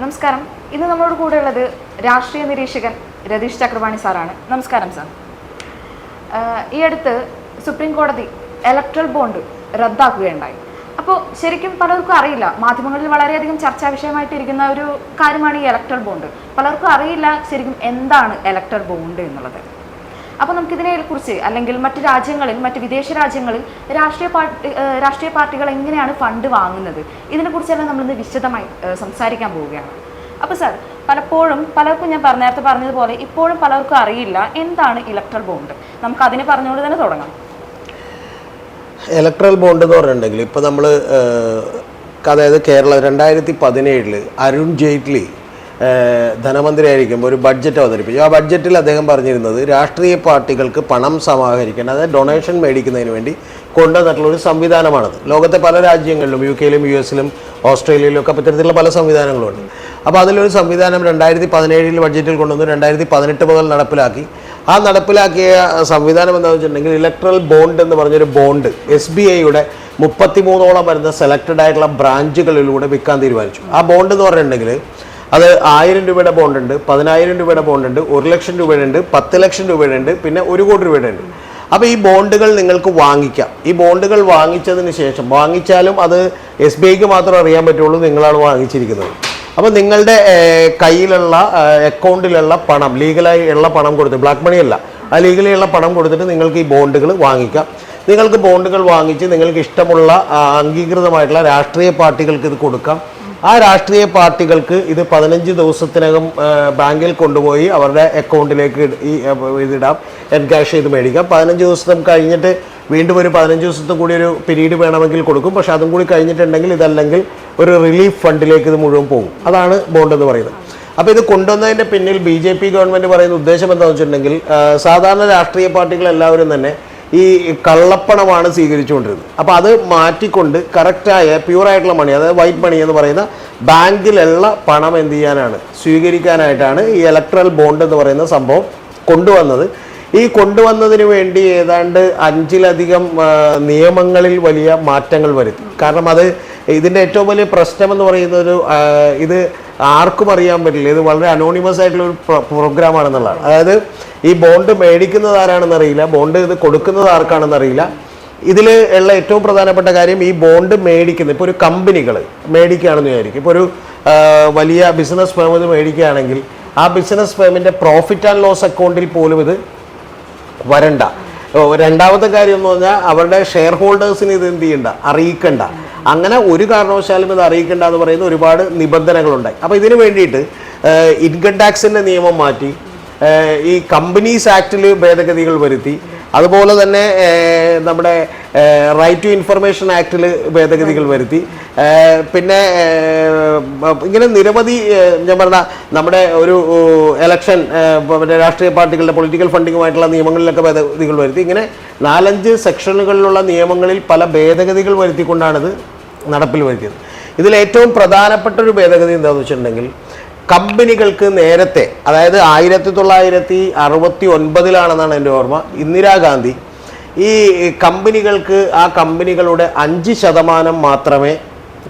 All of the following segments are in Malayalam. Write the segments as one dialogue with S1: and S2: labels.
S1: നമസ്കാരം. ഇന്ന് നമ്മളോട് കൂടെ ഉള്ളത് രാഷ്ട്രീയ നിരീക്ഷകൻ രതീഷ് ചക്രപാണി സാറാണ്. നമസ്കാരം സാർ. ഈ അടുത്ത് സുപ്രീം കോടതി ഇലക്ട്രൽ ബോണ്ട് റദ്ദാക്കുകയുണ്ടായി. അപ്പോൾ ശരിക്കും പലർക്കും അറിയില്ല. മാധ്യമങ്ങളിൽ വളരെയധികം ചർച്ചാ വിഷയമായിട്ടിരിക്കുന്ന ഒരു കാര്യമാണ് ഈ ഇലക്ട്രൽ ബോണ്ട് പലർക്കും അറിയില്ല ശരിക്കും എന്താണ് ഇലക്ട്രൽ ബോണ്ട് എന്നുള്ളത്. അപ്പോൾ നമുക്കിതിനെ കുറിച്ച് അല്ലെങ്കിൽ മറ്റ് രാജ്യങ്ങളിൽ മറ്റ് വിദേശ രാജ്യങ്ങളിൽ രാഷ്ട്രീയ പാർട്ടി രാഷ്ട്രീയ പാർട്ടികൾ എങ്ങനെയാണ് ഫണ്ട് വാങ്ങുന്നത്? ഇതിനെക്കുറിച്ചെല്ലാം നമ്മളിന്ന് വിശദമായി സംസാരിക്കാൻ പോവുകയാണ്. അപ്പോൾ സാർ പലപ്പോഴും പലർക്കും ഞാൻ പറഞ്ഞ നേരത്തെ പറഞ്ഞതുപോലെ ഇപ്പോഴും പലർക്കും അറിയില്ല എന്താണ് ഇലക്ട്രൽ ബോണ്ട് നമുക്ക് അതിനെ പറഞ്ഞുകൊണ്ട് തന്നെ തുടങ്ങാം.
S2: ഇലക്ട്രൽ ബോണ്ട് എന്ന് പറഞ്ഞിട്ടുണ്ടെങ്കിൽ ഇപ്പോൾ നമ്മൾ അതായത് കേരള രണ്ടായിരത്തി പതിനേഴിൽ അരുൺ ജെയ്റ്റ്ലി ധനമന്ത്രിയായിരിക്കുമ്പോൾ ഒരു ബഡ്ജറ്റ് അവതരിപ്പിച്ചു. ആ ബഡ്ജറ്റിൽ അദ്ദേഹം പറഞ്ഞിരുന്നത് രാഷ്ട്രീയ പാർട്ടികൾക്ക് പണം സമാഹരിക്കാൻ അതായത് ഡൊണേഷൻ മേടിക്കുന്നതിന് വേണ്ടി കൊണ്ടുവന്നിട്ടുള്ള ഒരു സംവിധാനമാണത്. ലോകത്തെ പല രാജ്യങ്ങളിലും യു കെയിലും യു എസിലും ഓസ്ട്രേലിയയിലും ഒക്കെ ഇത്തരത്തിലുള്ള പല സംവിധാനങ്ങളുണ്ട്. അപ്പോൾ അതിലൊരു സംവിധാനം രണ്ടായിരത്തി പതിനേഴിൽ ബഡ്ജറ്റിൽ കൊണ്ടുവന്നു രണ്ടായിരത്തി പതിനെട്ട് മുതൽ നടപ്പിലാക്കി. ആ നടപ്പിലാക്കിയ സംവിധാനം എന്താണെന്ന് വെച്ചിട്ടുണ്ടെങ്കിൽ ഇലക്ട്രൽ ബോണ്ട് എന്ന് പറഞ്ഞൊരു ബോണ്ട് എസ് ബി ഐയുടെ മുപ്പത്തിമൂന്നോളം വരുന്ന സെലക്റ്റഡ് ആയിട്ടുള്ള ബ്രാഞ്ചുകളിലൂടെ വിൽക്കാൻ തീരുമാനിച്ചു. ആ ബോണ്ട് എന്ന് പറഞ്ഞിട്ടുണ്ടെങ്കിൽ അത് ആയിരം രൂപയുടെ ബോണ്ട് ഉണ്ട് പതിനായിരം രൂപയുടെ ബോണ്ട് ഉണ്ട് ഒരു ലക്ഷം രൂപയുടെ ഉണ്ട് പത്ത് ലക്ഷം രൂപയുടെ ഉണ്ട് പിന്നെ ഒരു കോടി രൂപയുടെ ഉണ്ട് അപ്പോൾ ഈ ബോണ്ടുകൾ നിങ്ങൾക്ക് വാങ്ങിക്കാം. ഈ ബോണ്ടുകൾ വാങ്ങിച്ചതിന് ശേഷം വാങ്ങിച്ചാലും അത് എസ് ബി ഐക്ക് മാത്രം അറിയാൻ പറ്റുള്ളൂ നിങ്ങളാണ് വാങ്ങിച്ചിരിക്കുന്നത്. അപ്പോൾ നിങ്ങളുടെ കയ്യിലുള്ള അക്കൗണ്ടിലുള്ള പണം ലീഗലായി ഉള്ള പണം കൊടുത്ത് ബ്ലാക്ക് മണി അല്ല ആ ലീഗലി ഉള്ള പണം കൊടുത്തിട്ട് നിങ്ങൾക്ക് ഈ ബോണ്ടുകൾ വാങ്ങിക്കാം. നിങ്ങൾക്ക് ബോണ്ടുകൾ വാങ്ങിച്ച് നിങ്ങൾക്ക് ഇഷ്ടമുള്ള അംഗീകൃതമായിട്ടുള്ള രാഷ്ട്രീയ പാർട്ടികൾക്ക് ഇത് കൊടുക്കാം. ആ രാഷ്ട്രീയ പാർട്ടികൾക്ക് ഇത് പതിനഞ്ച് ദിവസത്തിനകം ബാങ്കിൽ കൊണ്ടുപോയി അവരുടെ അക്കൗണ്ടിലേക്ക് ഈ ഇതിടാം എൻകാഷ് ചെയ്ത് മേടിക്കാം. പതിനഞ്ച് ദിവസം കഴിഞ്ഞിട്ട് വീണ്ടും ഒരു പതിനഞ്ച് ദിവസത്തെ കൂടി ഒരു പിരീഡ് വേണമെങ്കിൽ കൊടുക്കും. പക്ഷെ അതും കൂടി കഴിഞ്ഞിട്ടുണ്ടെങ്കിൽ ഇതല്ലെങ്കിൽ ഒരു റിലീഫ് ഫണ്ടിലേക്ക് ഇത് മുഴുവൻ പോകും. അതാണ് ബോണ്ട് എന്ന് പറയുന്നത്. അപ്പോൾ ഇത് കൊണ്ടുവന്നതിന്റെ പിന്നിൽ ബി ജെ പി ഗവൺമെന്റ് പറയുന്ന ഉദ്ദേശം എന്താണെന്ന് വെച്ചിട്ടുണ്ടെങ്കിൽ സാധാരണ രാഷ്ട്രീയ പാർട്ടികൾ എല്ലാവരും തന്നെ ഈ കള്ളപ്പണമാണ് സ്വീകരിച്ചുകൊണ്ടിരുന്നത്. അപ്പോൾ അത് മാറ്റിക്കൊണ്ട് കറക്റ്റായ പ്യൂറായിട്ടുള്ള മണി അതായത് വൈറ്റ് മണി എന്ന് പറയുന്ന ബാങ്കിലുള്ള പണം എന്ത് ചെയ്യാനാണ്? സ്വീകരിക്കാനായിട്ടാണ് ഈ ഇലക്ട്രൽ ബോണ്ട് എന്ന് പറയുന്ന സംഭവം കൊണ്ടുവന്നത്. ഈ കൊണ്ടുവന്നതിന് വേണ്ടി ഏതാണ്ട് അഞ്ചിലധികം നിയമങ്ങളിൽ വലിയ മാറ്റങ്ങൾ വരുത്തി. കാരണം അത് ഇതിന്റെ ഏറ്റവും വലിയ പ്രശ്നം എന്ന് പറയുന്ന ഒരു ഇത് ആർക്കും അറിയാൻ പറ്റില്ല. ഇത് വളരെ അനോണിമസ് ആയിട്ടുള്ള ഒരു പ്രോഗ്രാമാണെന്നുള്ളതാണ്. അതായത് ഈ ബോണ്ട് മേടിക്കുന്നത് ആരാണെന്ന് അറിയില്ല ബോണ്ട് ഇത് കൊടുക്കുന്നത് ആർക്കാണെന്ന് അറിയില്ല. ഇതിൽ ഉള്ള ഏറ്റവും പ്രധാനപ്പെട്ട കാര്യം ഈ ബോണ്ട് മേടിക്കുന്നത് ഇപ്പോൾ ഒരു കമ്പനികൾ മേടിക്കുകയാണെന്ന് വിചാരിക്കും. ഇപ്പോൾ ഒരു വലിയ ബിസിനസ് ഫേം ഇത് മേടിക്കുകയാണെങ്കിൽ ആ ബിസിനസ് ഫേമിന്റെ പ്രോഫിറ്റ് ആൻഡ് ലോസ് അക്കൗണ്ടിൽ പോലും ഇത് വരണ്ട. രണ്ടാമത്തെ കാര്യം എന്ന് പറഞ്ഞാൽ അവരുടെ ഷെയർ ഹോൾഡേഴ്സിന് ഇത് എന്ത് ചെയ്യണ്ട? അറിയിക്കണ്ട. അങ്ങനെ ഒരു കാരണവശാലും ഇത് അറിയിക്കണ്ട എന്ന് പറയുന്ന ഒരുപാട് നിബന്ധനകളുണ്ടായി. അപ്പോൾ ഇതിന് വേണ്ടിയിട്ട് ഇൻകം ടാക്സിന്റെ നിയമം മാറ്റി ഈ കമ്പനീസ് ആക്ടിൽ ഭേദഗതികൾ വരുത്തി അതുപോലെ തന്നെ നമ്മുടെ റൈറ്റ് ടു ഇൻഫർമേഷൻ ആക്ടിൽ ഭേദഗതികൾ വരുത്തി. പിന്നെ ഇങ്ങനെ നിരവധി ഞാൻ പറഞ്ഞ നമ്മുടെ ഒരു എലക്ഷൻ മറ്റേ രാഷ്ട്രീയ പാർട്ടികളുടെ പൊളിറ്റിക്കൽ ഫണ്ടിങ്ങുമായിട്ടുള്ള നിയമങ്ങളിലൊക്കെ ഭേദഗതികൾ വരുത്തി. ഇങ്ങനെ നാലഞ്ച് സെക്ഷനുകളിലുള്ള നിയമങ്ങളിൽ പല ഭേദഗതികൾ വരുത്തിക്കൊണ്ടാണിത് നടപ്പിൽ വരുത്തിയത്. ഇതിൽ ഏറ്റവും പ്രധാനപ്പെട്ട ഒരു ഭേദഗതി എന്താണെന്ന് വെച്ചിട്ടുണ്ടെങ്കിൽ കമ്പനികൾക്ക് നേരത്തെ അതായത് ആയിരത്തി തൊള്ളായിരത്തി അറുപത്തി ഒൻപതിലാണെന്നാണ് എന്റെ ഓർമ്മ ഇന്ദിരാഗാന്ധി ഈ കമ്പനികൾക്ക് ആ കമ്പനികളുടെ അഞ്ച് ശതമാനം മാത്രമേ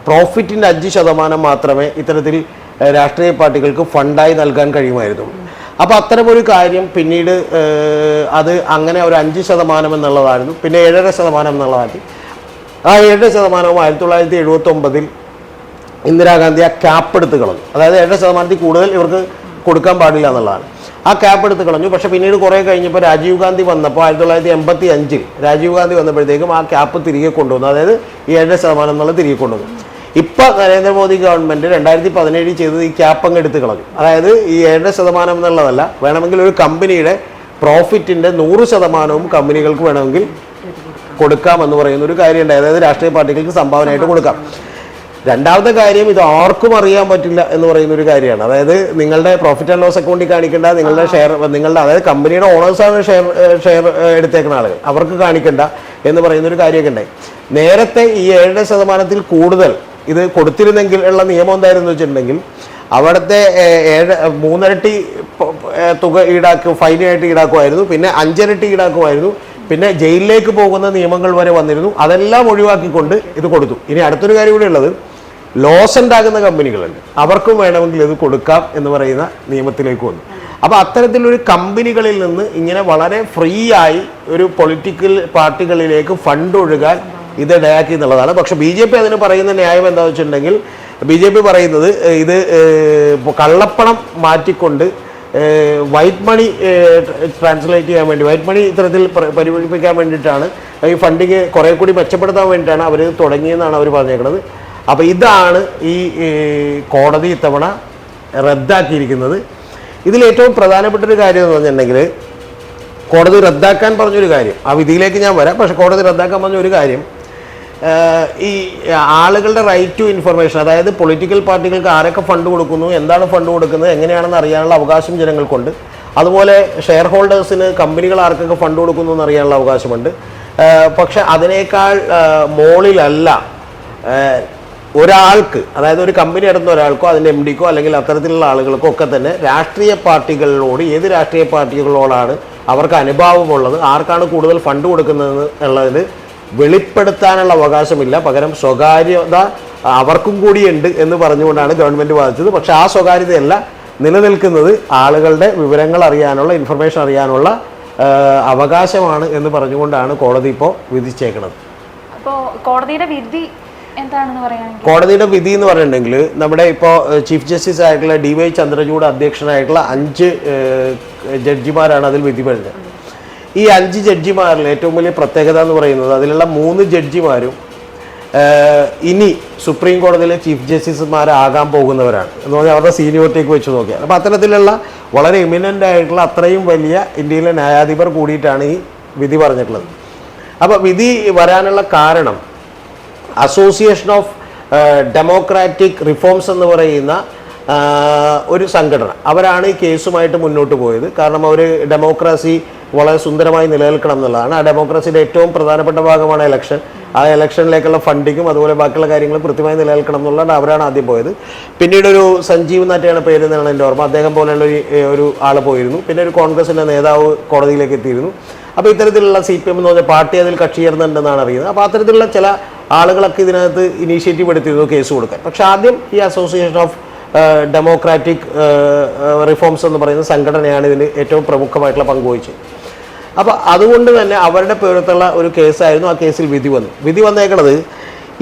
S2: പ്രോഫിറ്റിന്റെ അഞ്ച് ശതമാനം മാത്രമേ ഇത്തരത്തിൽ രാഷ്ട്രീയ പാർട്ടികൾക്ക് ഫണ്ടായി നൽകാൻ കഴിയുമായിരുന്നു. അപ്പോൾ അത്തരമൊരു കാര്യം പിന്നീട് അത് അങ്ങനെ ഒരു അഞ്ച് ശതമാനം എന്നുള്ളതായിരുന്നു പിന്നെ ഏഴര ശതമാനം എന്നുള്ളതാക്കി. ആ ഏഴര ശതമാനവും ആയിരത്തി തൊള്ളായിരത്തി എഴുപത്തി ഒമ്പതിൽ ഇന്ദിരാഗാന്ധി ആ ക്യാപ്പ് എടുത്ത് കളഞ്ഞു. അതായത് ഏഴര ശതമാനത്തിൽ കൂടുതൽ ഇവർക്ക് കൊടുക്കാൻ പാടില്ല എന്നുള്ളതാണ്. ആ ക്യാപ്പ് എടുത്ത് കളഞ്ഞു. പക്ഷേ പിന്നീട് കുറേ കഴിഞ്ഞപ്പോൾ രാജീവ് ഗാന്ധി വന്നപ്പോൾ ആയിരത്തി തൊള്ളായിരത്തി എൺപത്തി അഞ്ചിൽ രാജീവ് ഗാന്ധി വന്നപ്പോഴത്തേക്കും ആ ക്യാപ്പ് തിരികെ കൊണ്ടുവന്നു. അതായത് ഈ ഏഴര ശതമാനം എന്നുള്ളത് തിരികെ കൊണ്ടുവന്നു. ഇപ്പോൾ നരേന്ദ്രമോദി ഗവൺമെന്റ് രണ്ടായിരത്തി പതിനേഴിൽ ചെയ്തത് ഈ ക്യാപ്പ് അങ്ങ് എടുത്ത് കളഞ്ഞു. അതായത് ഈ ഏഴര ശതമാനം എന്നുള്ളതല്ല വേണമെങ്കിൽ ഒരു കമ്പനിയുടെ പ്രോഫിറ്റിന്റെ നൂറ് ശതമാനവും കമ്പനികൾക്ക് വേണമെങ്കിൽ കൊടുക്കാം എന്ന് പറയുന്ന ഒരു കാര്യമുണ്ട് അതായത് രാഷ്ട്രീയ പാർട്ടികൾക്ക് സംഭാവനയായിട്ട് കൊടുക്കാം. രണ്ടാമത്തെ കാര്യം ഇത് ആർക്കും അറിയാൻ പറ്റില്ല എന്ന് പറയുന്ന ഒരു കാര്യമാണ്. അതായത് നിങ്ങളുടെ പ്രോഫിറ്റ് ആൻഡ് ലോസ് അക്കൗണ്ടിൽ കാണിക്കേണ്ട നിങ്ങളുടെ ഷെയർ നിങ്ങളുടെ അതായത് കമ്പനിയുടെ ഓണേഴ്സാണ് ഷെയർ ഷെയർ എടുത്തേക്കുന്ന ആളുകൾ. അവർക്ക് കാണിക്കണ്ട എന്ന് പറയുന്ന ഒരു കാര്യമൊക്കെ ഉണ്ടായി. നേരത്തെ ഈ ഏഴര ശതമാനത്തിൽ കൂടുതൽ ഇത് കൊടുത്തിരുന്നെങ്കിൽ ഉള്ള നിയമം എന്തായിരുന്നു വെച്ചിട്ടുണ്ടെങ്കിൽ അവിടുത്തെ ഏഴ് മൂന്നിരട്ടി തുക ഈടാക്കും ഫൈനായിട്ട് ഈടാക്കുമായിരുന്നു. പിന്നെ അഞ്ചരട്ടി ഈടാക്കുമായിരുന്നു. പിന്നെ ജയിലിലേക്ക് പോകുന്ന നിയമങ്ങൾ വരെ വന്നിരുന്നു. അതെല്ലാം ഒഴിവാക്കിക്കൊണ്ട് ഇത് കൊടുത്തു. ഇനി അടുത്തൊരു കാര്യം കൂടി ഉള്ളത്. ലോസ് ഉണ്ടാകുന്ന കമ്പനികളുണ്ട്. അവർക്കും വേണമെങ്കിൽ ഇത് കൊടുക്കാം എന്ന് പറയുന്ന നിയമത്തിലേക്ക് വന്നു. അപ്പോൾ അത്തരത്തിലൊരു കമ്പനികളിൽ നിന്ന് ഇങ്ങനെ വളരെ ഫ്രീ ആയി ഒരു പൊളിറ്റിക്കൽ പാർട്ടികളിലേക്ക് ഫണ്ട് ഒഴുകാൻ ഇത് ഇടയാക്കി എന്നുള്ളതാണ്. പക്ഷെ ബി ജെ പി അതിന് പറയുന്ന ന്യായം എന്താ വെച്ചിട്ടുണ്ടെങ്കിൽ ബി ജെ പി പറയുന്നത് ഇത് കള്ളപ്പണം മാറ്റിക്കൊണ്ട് വൈറ്റ് മണി ട്രാൻസ്ലേറ്റ് ചെയ്യാൻ വേണ്ടി വൈറ്റ് മണി ഇത്തരത്തിൽ പ്ര- പരിപാലിപ്പിക്കാൻ വേണ്ടിയിട്ടാണ് ഈ ഫണ്ടിങ് കുറേ കൂടി മെച്ചപ്പെടുത്താൻ വേണ്ടിയിട്ടാണ് അവർ തുടങ്ങിയെന്നാണ് അവർ പറഞ്ഞേക്കുന്നത്. അപ്പോൾ ഇതാണ് ഈ കോടതി ഇത്തവണ റദ്ദാക്കിയിരിക്കുന്നത്. ഇതിൽ ഏറ്റവും പ്രധാനപ്പെട്ട ഒരു കാര്യം എന്ന് പറഞ്ഞിട്ടുണ്ടെങ്കിൽ കോടതി റദ്ദാക്കാൻ പറഞ്ഞൊരു കാര്യം. ആ വിധിയിലേക്ക് ഞാൻ വരാം. പക്ഷേ കോടതി റദ്ദാക്കാൻ പറഞ്ഞ ഒരു കാര്യം ഈ ആളുകളുടെ റൈറ്റ് ടു ഇൻഫർമേഷൻ അതായത് പൊളിറ്റിക്കൽ പാർട്ടികൾക്ക് ആരൊക്കെ ഫണ്ട് കൊടുക്കുന്നു എന്താണ് ഫണ്ട് കൊടുക്കുന്നത് എങ്ങനെയാണെന്ന് അറിയാനുള്ള അവകാശം ജനങ്ങൾക്കുണ്ട്. അതുപോലെ ഷെയർ ഹോൾഡേഴ്സിന് കമ്പനികൾ ആർക്കൊക്കെ ഫണ്ട് കൊടുക്കുന്നു എന്ന് അറിയാനുള്ള അവകാശമുണ്ട്. പക്ഷേ അതിനേക്കാൾ മോളിലല്ല ഒരാൾക്ക് അതായത് ഒരു കമ്പനി നടത്തുന്ന ഒരാൾക്കോ അതിന്റെ എം ഡിക്കോ അല്ലെങ്കിൽ അത്തരത്തിലുള്ള ആളുകൾക്കോ ഒക്കെ തന്നെ രാഷ്ട്രീയ പാർട്ടികളിലോട് ഏത് രാഷ്ട്രീയ പാർട്ടികളോടാണ് അവർക്ക് അനുഭാവമുള്ളത് ആർക്കാണ് കൂടുതൽ ഫണ്ട് കൊടുക്കുന്നത് എന്നുള്ളതിൽ വെളിപ്പെടുത്താനുള്ള അവകാശമില്ല. പകരം സ്വകാര്യത അവർക്കും കൂടിയുണ്ട് എന്ന് പറഞ്ഞുകൊണ്ടാണ് ഗവൺമെന്റ് വാദിച്ചത്. പക്ഷേ ആ സ്വകാര്യതയല്ല നിലനിൽക്കുന്നത്. ആളുകളുടെ വിവരങ്ങൾ അറിയാനുള്ള ഇൻഫർമേഷൻ അറിയാനുള്ള അവകാശമാണ് എന്ന് പറഞ്ഞുകൊണ്ടാണ് കോടതി ഇപ്പോൾ വിധിച്ചേക്കുന്നത്
S1: അപ്പോൾ കോടതിയുടെ വിധി
S2: കോടതിയുടെ വിധി എന്ന് പറഞ്ഞിട്ടുണ്ടെങ്കിൽ നമ്മുടെ ഇപ്പോൾ ചീഫ് ജസ്റ്റിസ് ആയിട്ടുള്ള ഡി വൈ ചന്ദ്രചൂഡ് അധ്യക്ഷനായിട്ടുള്ള അഞ്ച് ജഡ്ജിമാരാണ് അതിൽ വിധി പറഞ്ഞത് ഈ അഞ്ച് ജഡ്ജിമാരിൽ ഏറ്റവും വലിയ പ്രത്യേകത എന്ന് പറയുന്നത് അതിലുള്ള മൂന്ന് ജഡ്ജിമാരും ഇനി സുപ്രീം കോടതിയിലെ ചീഫ് ജസ്റ്റിസുമാരാകാൻ പോകുന്നവരാണ്. എന്ന് പറഞ്ഞാൽ അവരുടെ സീനിയോറിറ്റിക്ക് വെച്ച് നോക്കിയാൽ. അപ്പോൾ അത്തരത്തിലുള്ള വളരെ എമിനന്റ് ആയിട്ടുള്ള അത്രയും വലിയ ഇന്ത്യയിലെ ന്യായാധിപർ കൂടിയിട്ടാണ് ഈ വിധി പറഞ്ഞിട്ടുള്ളത്. അപ്പോൾ വിധി വരാനുള്ള കാരണം അസോസിയേഷൻ ഓഫ് ഡെമോക്രാറ്റിക് റിഫോംസ് എന്ന് പറയുന്ന ഒരു സംഘടന. അവരാണ് ഈ കേസുമായിട്ട് മുന്നോട്ട് പോയത്. കാരണം അവർ ഡെമോക്രസി വളരെ സുന്ദരമായി നിലനിൽക്കണം എന്നുള്ളതാണ്. ആ ഡെമോക്രസിയുടെ ഏറ്റവും പ്രധാനപ്പെട്ട ഭാഗമാണ് ഇലക്ഷൻ ആ ഇലക്ഷനിലേക്കുള്ള ഫണ്ടിങ്ങും അതുപോലെ ബാക്കിയുള്ള കാര്യങ്ങളും കൃത്യമായി നിലനിൽക്കണം എന്നുള്ളതാണ് അവരാണ് ആദ്യം പോയത്. പിന്നീട് ഒരു സഞ്ജീവ് നാറ്റയാണ് പേര് എന്നാണ് എന്റെ ഓർമ്മ. അദ്ദേഹം പോലെയുള്ള ഒരു ആൾ പോയിരുന്നു. പിന്നെ ഒരു കോൺഗ്രസിന്റെ നേതാവ് കോടതിയിലേക്ക് എത്തിയിരുന്നു. അപ്പോൾ ഇത്തരത്തിലുള്ള സി പി എം എന്ന് പറഞ്ഞ പാർട്ടി അതിൽ കക്ഷി ചേർന്നുണ്ടെന്നാണ് അറിയുന്നത്. അപ്പോൾ അത്തരത്തിലുള്ള ചില ആളുകളൊക്കെ ഇതിനകത്ത് ഇനീഷ്യേറ്റീവ് എടുത്തിരുന്നു കേസ് കൊടുക്കാൻ. പക്ഷെ ആദ്യം ഈ അസോസിയേഷൻ ഓഫ് ഡെമോക്രാറ്റിക് റിഫോംസ് എന്ന് പറയുന്ന സംഘടനയാണ് ഇതിന് ഏറ്റവും പ്രമുഖമായിട്ടുള്ള പങ്ക് വഹിച്ചത്. അപ്പോൾ അതുകൊണ്ട് തന്നെ അവരുടെ പേരത്തുള്ള ഒരു കേസായിരുന്നു ആ കേസിൽ വിധി വന്നു. വിധി വന്നേക്കുന്നത്